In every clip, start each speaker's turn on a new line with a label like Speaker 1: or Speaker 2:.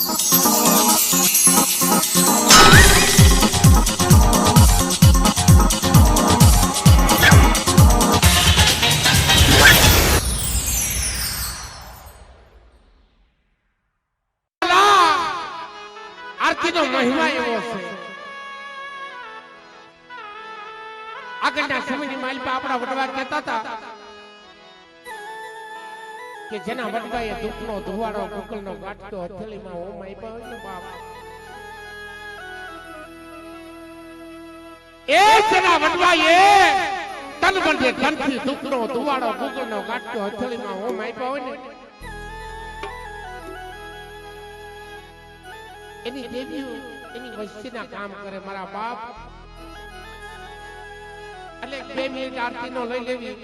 Speaker 1: Oh. કે જેના વડવાએ દુઃખનો ધુવાડો કુકલનો ગાંઠતો હથેળીમાં ઓમ આપ્યા બાપ. એ જેના વડવાએ તન બંધે તનથી દુઃખનો ધુવાડો કુકલનો ગાંઠતો હથેળીમાં ઓમ આપ્યા હોય ને. એની દેવીઓ એની વસ્તીના કામ કરે મારા બાપ. એટલે બે મિનિટ આરતી નો લઈ લેવી.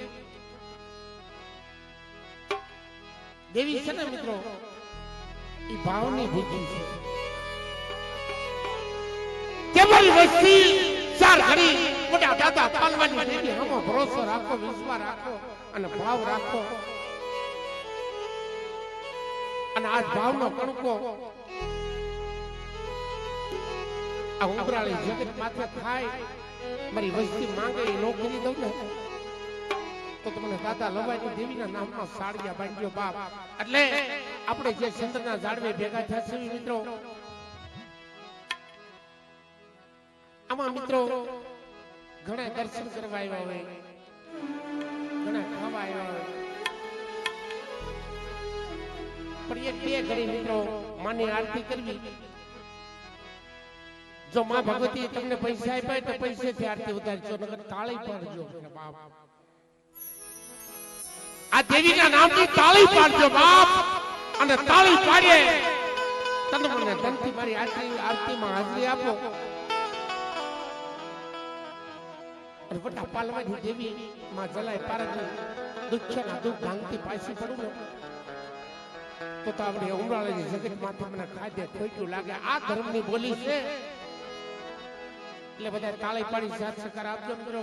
Speaker 1: દેવી છે ને મિત્રો એ ભાવની બુદ્ધિ છે. કેવલ વસ્તી, ચાર ઘડી, મોટા દાદા પાલવાની દેવી, હમો ભરોસો રાખો, વિશ્વાસ રાખો અને ભાવ રાખો. અને આ ભાવનો કણકો આ ઉભરાળી જગત માથે થાય, મારી વસ્તી માંગે નોકરી દઉં ને. તો તમને દાદા લવાઈ દેવીના નામમાં સાડિયા બાંધ્યો બાપ. એટલે આપણે જે સંતના ઝાડવે ભેગા થયા છે મિત્રો આમાં મિત્રો ઘણા દર્શન કરવા આવ્યા હોય ઘણા ખાવા આવ્યા હોય. પણ એક બે ઘડી મિત્રો માની આરતી કરવી. જો માં ભગવતી તમને પૈસા આપ્યા તો પૈસેથી આરતી ઉતારજો નગર તાળી પાડજો બાપ. આ દેવીના નામથી તાળી પાડજો બાપ. અને તાળી પાડીએ. તને મને ધનથી મારી આરતી આરતીમાં હાજરી આપો. અને વટા પાલવાની દેવી માં જલાય પારગની દુખ્યના દુઃખ ભાંગતી પાછી પડું ને. તો તો આપણે ઉમરાળાની જગતમાંથી મને ખાદ્ય ખોટું લાગે. આ ધર્મની બોલી છે. એટલે બધા તાળી પાડી સાથ સકાર આપજો મિત્રો.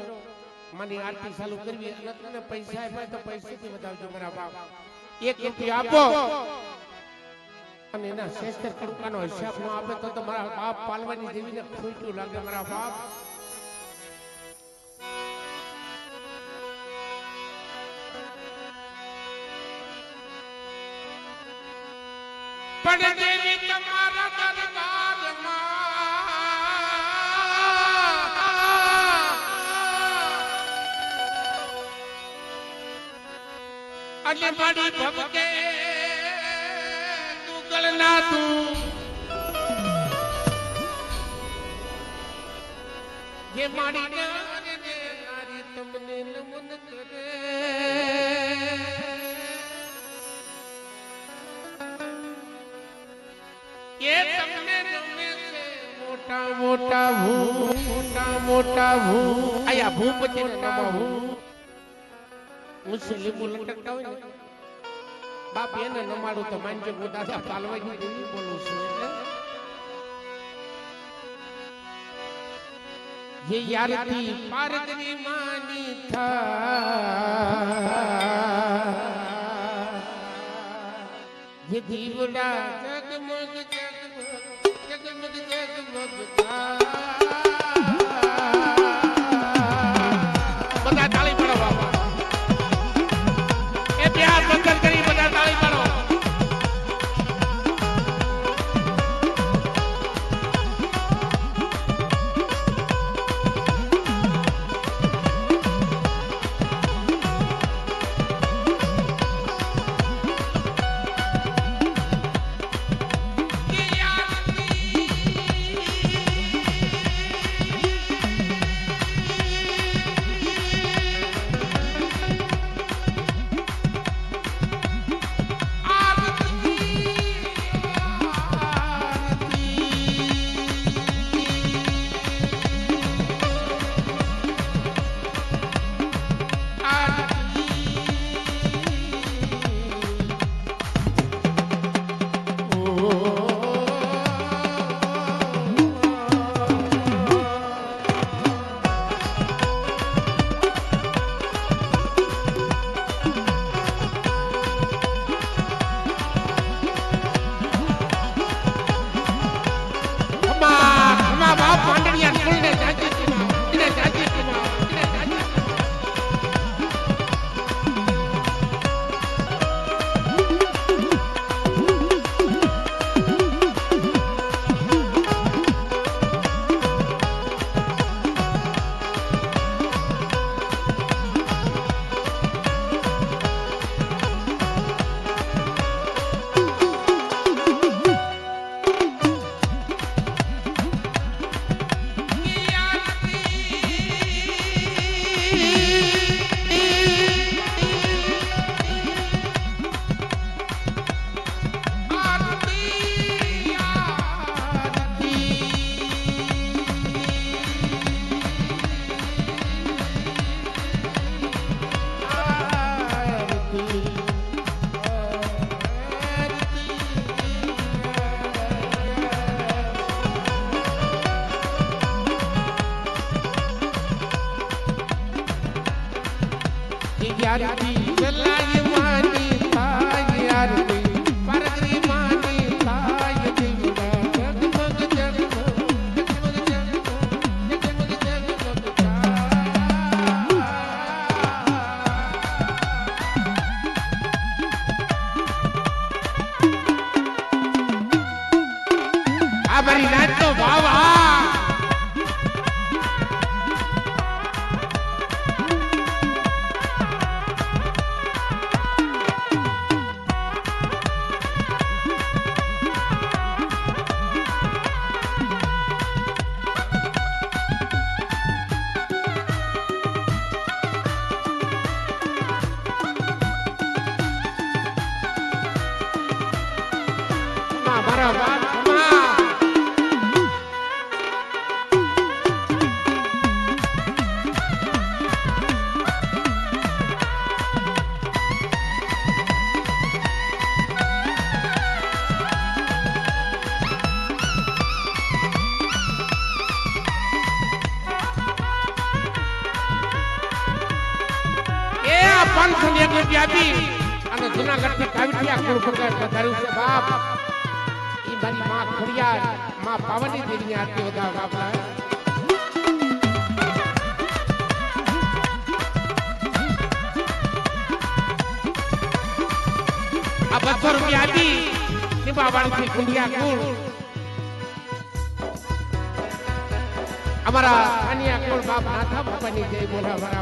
Speaker 1: માની આરતી ચાલુ કરવી અને તમને પૈસા આપ્યા તો પૈસાથી વધાવજો મારા બાપ. એક રૂપિયો આપો. અને એના શ્રેષ્ઠ કૃપાનો હિસાબ ન આપે તો તો મારા બાપ પાલવાની દેવીને ખોટું લાગે મારા બાપ. પણ દેવી તમારા દરબારમાં અને મારી ભક્તે તું ગળના તું જે મારી નારી ને નારી તમને નમન કરે એ તમને ગમે છે મોટા મોટા ભૂ મોટા મોટા ભૂ આયા ભૂપતિ ને નામ ભૂ જગમગ બધા ત્યારથી ચલાય બાપાની જય બોલા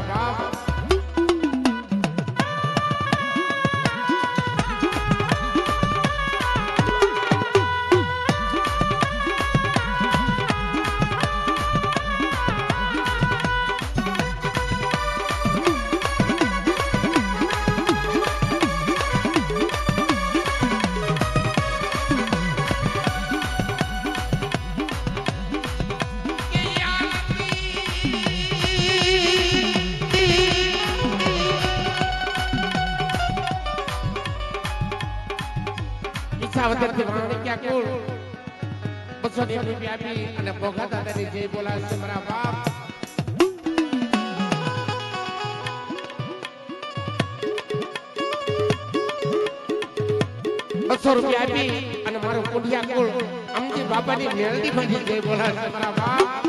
Speaker 1: દાદાની જય બાપ બસો રૂપિયા આપી અને મારો કુંડિયા કુળ અમજી બાપાની મેલડી બની જય બોલાવશે મારા બાપ.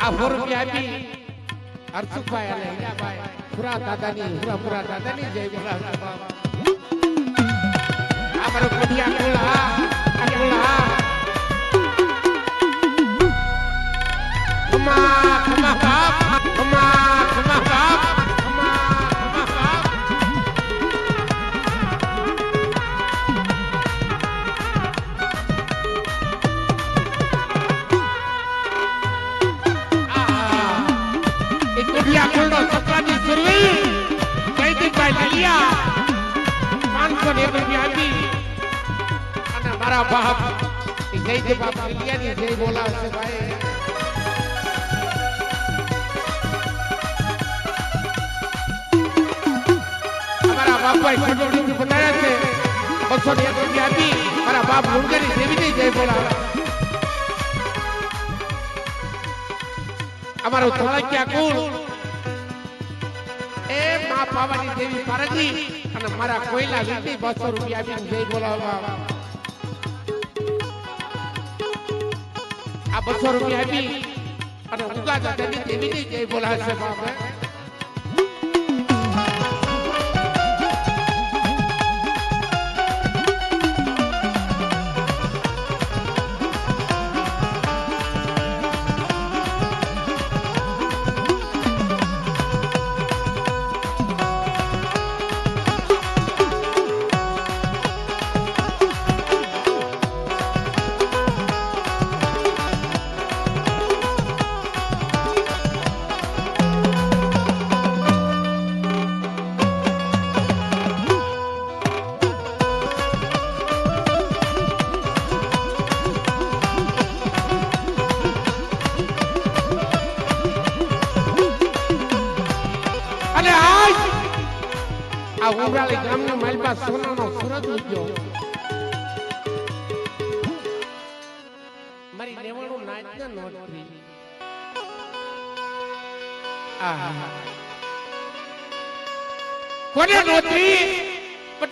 Speaker 1: આ રૂપિયા આપી હર્ષુભાઈ અને હીરાભાઈ પુરા દાદાની પુરા દાદાની જય બોલાવશે બાપ આ મારો કુંડિયા કુળ લલિયા પાંચસો ને એક રૂપિયા આપી અને મારા બાપ, એ જયદીપ બાપ લલિયાની જય બોલાવશે ભાઈ. અમારા બાપભાઈ ખડોડીથી બનાવ્યા છે, બસો ને એક રૂપિયા આપી મારા બાપ મુંગરી જય મા પાવાની દેવી પારગી અને મારા કોયલા વીટી બસો રૂપિયા આપીને જય બોલાવવા. આ બસો રૂપિયા આપી અને ઉગા દેવી દેવીની જય બોલાવશે બાપે.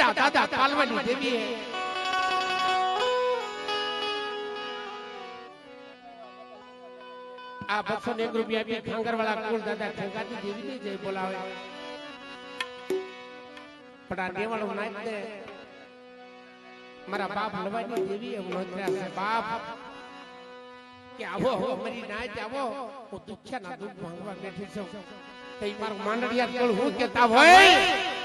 Speaker 1: બટા દાદા પાલવાની દેવી હે આ બસો ને એક રૂપિયા આપી ખાંગર વાળા કુળ દાદા ખેંગાતી દેવી ની જય બોલાવે. પણ આ નેવાળું નાચ દે. મારા બાપ લવાની દેવી એમ નોતર્યા છે. બાપ, કે આવો આવો, મારી નાચ આવો. હું દુખ્યા ના દુઃખ ભાંગવા બેઠી છું. તો ઈ મારું માંડળિયા કુળ હું કેતા હોય?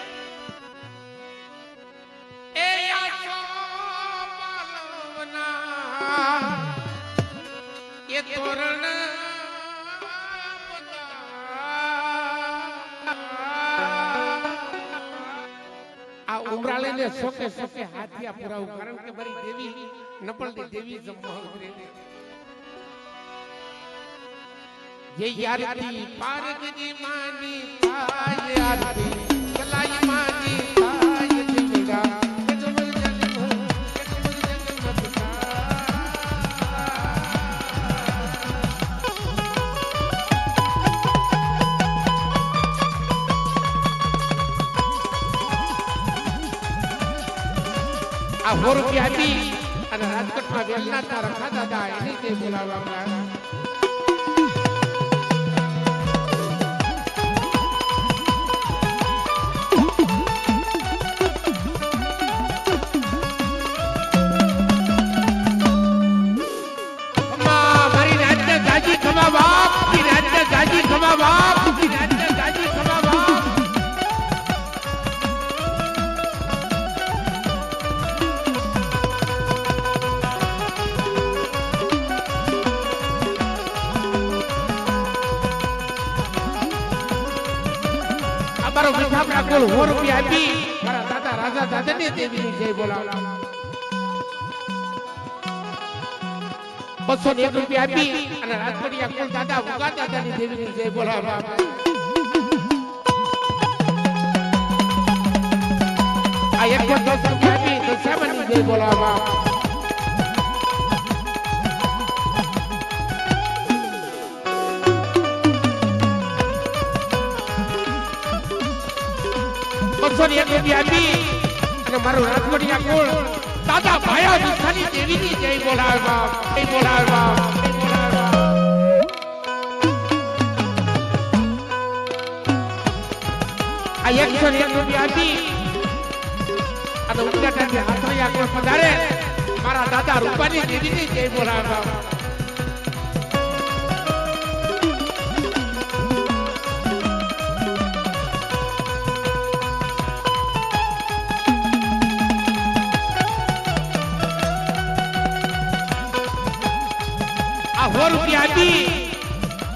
Speaker 1: સોકે સોકે હાથિયા પુરાવું, કારણ કે મારી દેવી નપળની દેવી જમવા જે યારતી પારગની માની થાય આરતી કલાઈ સો રૂપિયા આપી અને રાજકોટમાં વેલનાથના રખા દાદા એની તે બોલાવવામાં અમ્મા, અમારો મીઠાપડા કુલ સો રૂપિયા આપી. મારા દાદા રાજા દાદાની દેવીની જય બોલાવ. બસો એક રૂપિયા આપી અને રાજપડિયા કુલ દાદા ઉગા દાદાની દેવીની જય બોલાવવા આ એક દસ રૂપિયા આપી દશામાની જય બોલાવવા બસો ને એક રૂપિયા આપી અને મારું રાજકોટિયા કુળ, દાદા ભાયા વિઠ્ઠલની દેવીની જય બોલાવે બાપ જય બોલાવે બાપ આ એકસો ને એક રૂપિયા આપી અને ઉદઘાટન હાથરિયા કુળ પધારે, મારા દાદા રૂપાની દેવીની જય બોલાવે બાપ રૂપિયા આપી.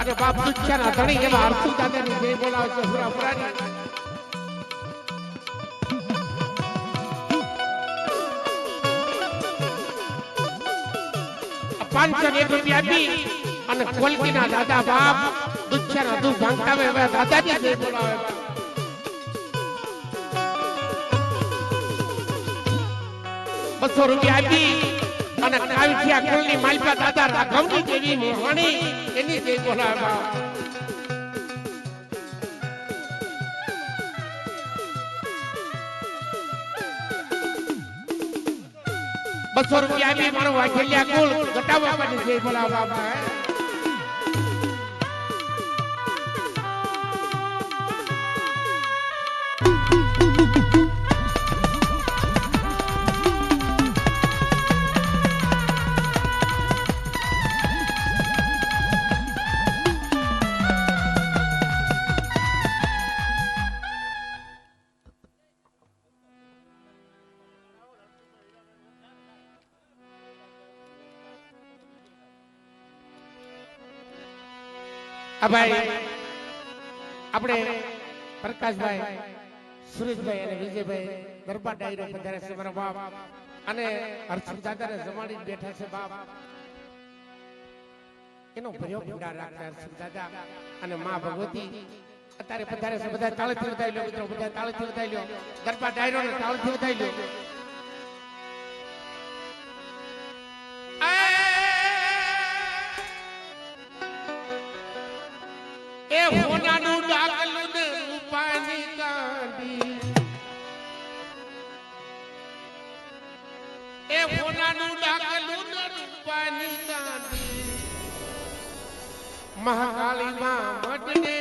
Speaker 1: અને બાપ દુખ્યાના ધણી એવા દાદા દાદાની જય બોલાવે છે, હુરા હુરાની. પાંચસો ને એક રૂપિયા આપી અને કોલકીના દાદા બાપ દુખ્યાના દુઃખ ભાંગતા હવે દાદા દાદાની જય બોલાવે. બસો રૂપિયા આપી. અને કાલથિયા કુલની માલપા દાદા રાઘવની દેવી મોહણી એની જય બોલાવા બસો રૂપિયા બી મારું વાઘેલિયા કુલ ગટાબાપાની જય બોલાવા આ ભાઈ, આપણે પ્રકાશભાઈ, સુરેશભાઈ અને વિજયભાઈ દરબાર ડાયરો પધારે છે મારા બાપ. અને હર્ષદ દાદાને જમાડી બેઠા છે બાપ. એનો ભયો ભંડાર રાખે હર્ષદ દાદા અને માં ભગવતી. અત્યારે પધારે છે બધા તાળીથી વધાઈ લો મિત્રો બધા તાળીથી વધાઈ લો ગરબા ડાયરો તાળીથી વધાઈ લો મહાકાળી માં મટને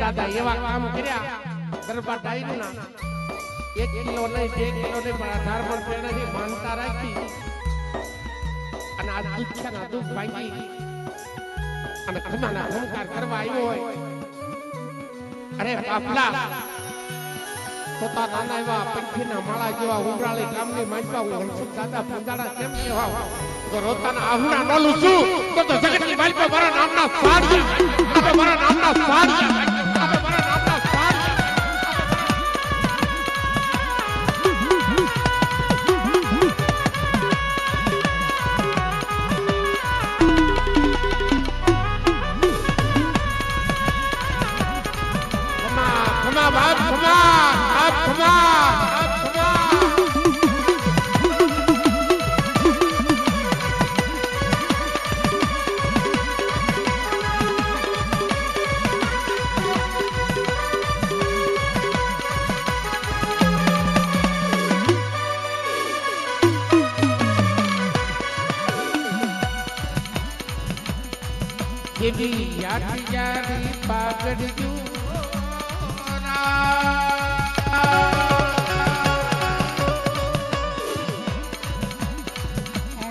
Speaker 1: દાદા એવા કામ કર્યા. ગરબા ડાયરી ના એક કિલો નહીં, બે કિલો નહીં, પણ આધાર પણ પ્રેરણાની માનતા રાખી. અને આ દુઃખના દુઃખ ભાંગી. અને ખમાના હંકાર કરવા આવ્યો હોય. અરે બાપલા પોતા નાના એવા પંખીના માળા જેવા ઉમરાળી ગામની માંડવા હું હરસુખ દાદા પંજાડા કેમ કહેવા તો રોતાના આહુડા બોલું છું, તો તો જગતની માલપા મારા નામના સારિયા આપણે મારા નામના આપણે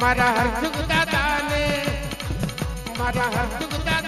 Speaker 1: મારા હરસુખ દાદાને મારા હરસુખ દાદાને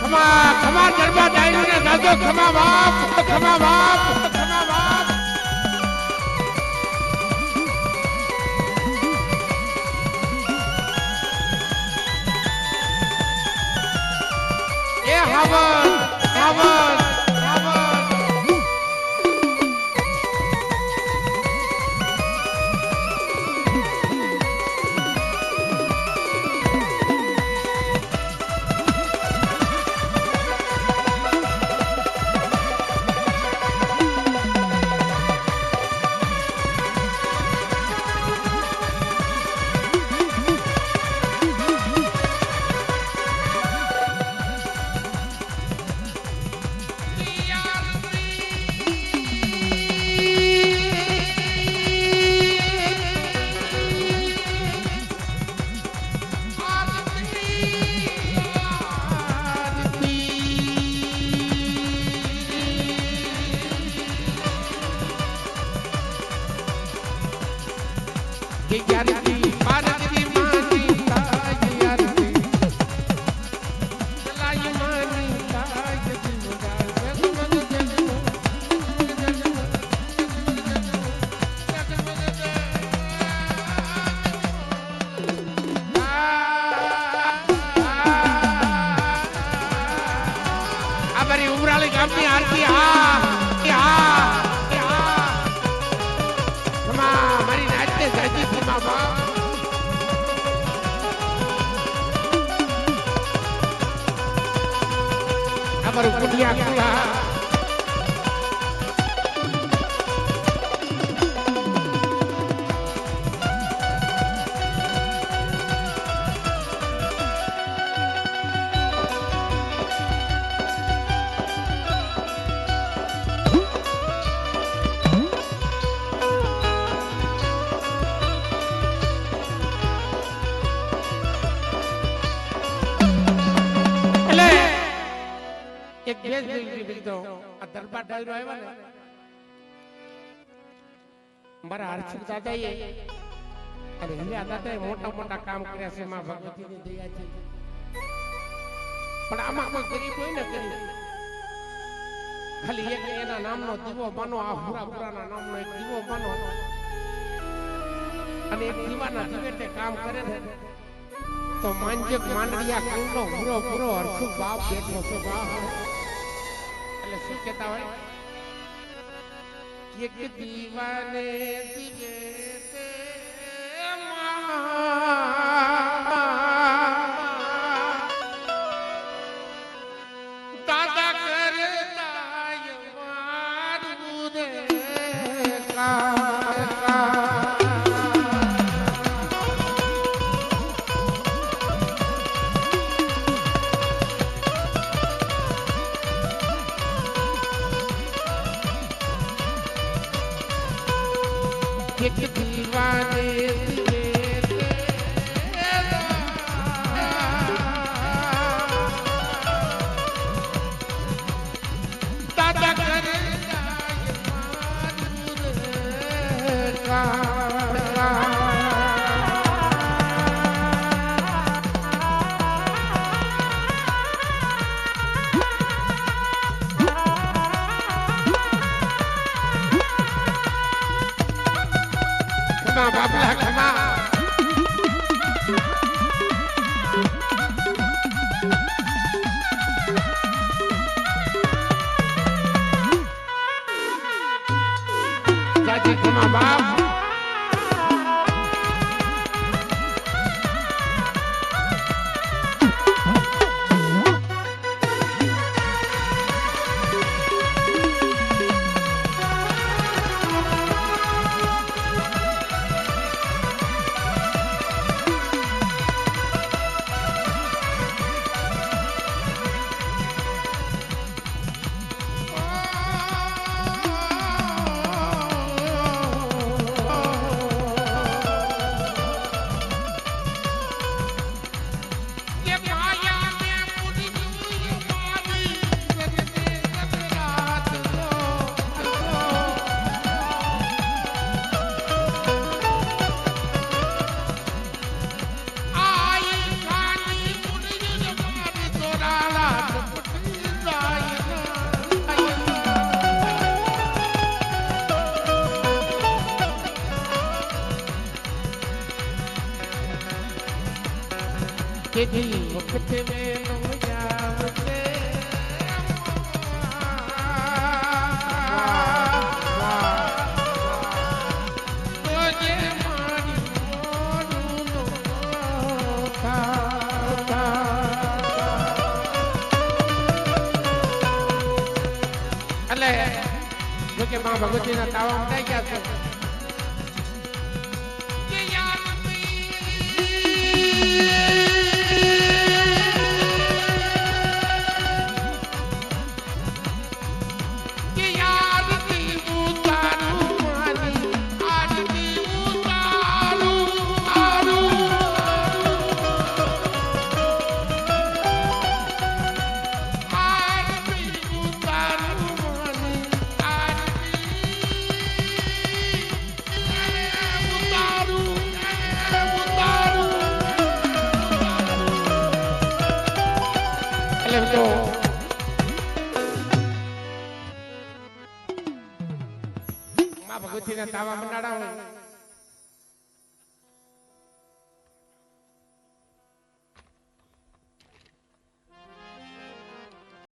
Speaker 1: ખમા ખમા દરબાર ડાયરો ને રાજો ખમા બાપ ખમા બાપ. બે દરબાર ડાયરો આવ્યા ને. મારા હર્ષિત દાદાએ અને હીરા દાદાએ મોટા મોટા કામ કર્યા છે માં ભગવતીની છે પણ આમાં કોઈ ગરીબ હોય ને ગરીબ. ખાલી એક એના નામનો દીવો બનો, આ હુરા હુરાના નામનો એક દીવો બનો. અને એક દીવાના દીવે કામ કરે ને, તો માંજક માંડવિયા કુંડનો હુરો પૂરો હરસુ બાપ બેઠો છો. બાપ શું કહેતા હોય? એક દીવાને દિવે માં ખમા બાપલા ખમા ખમા બાપ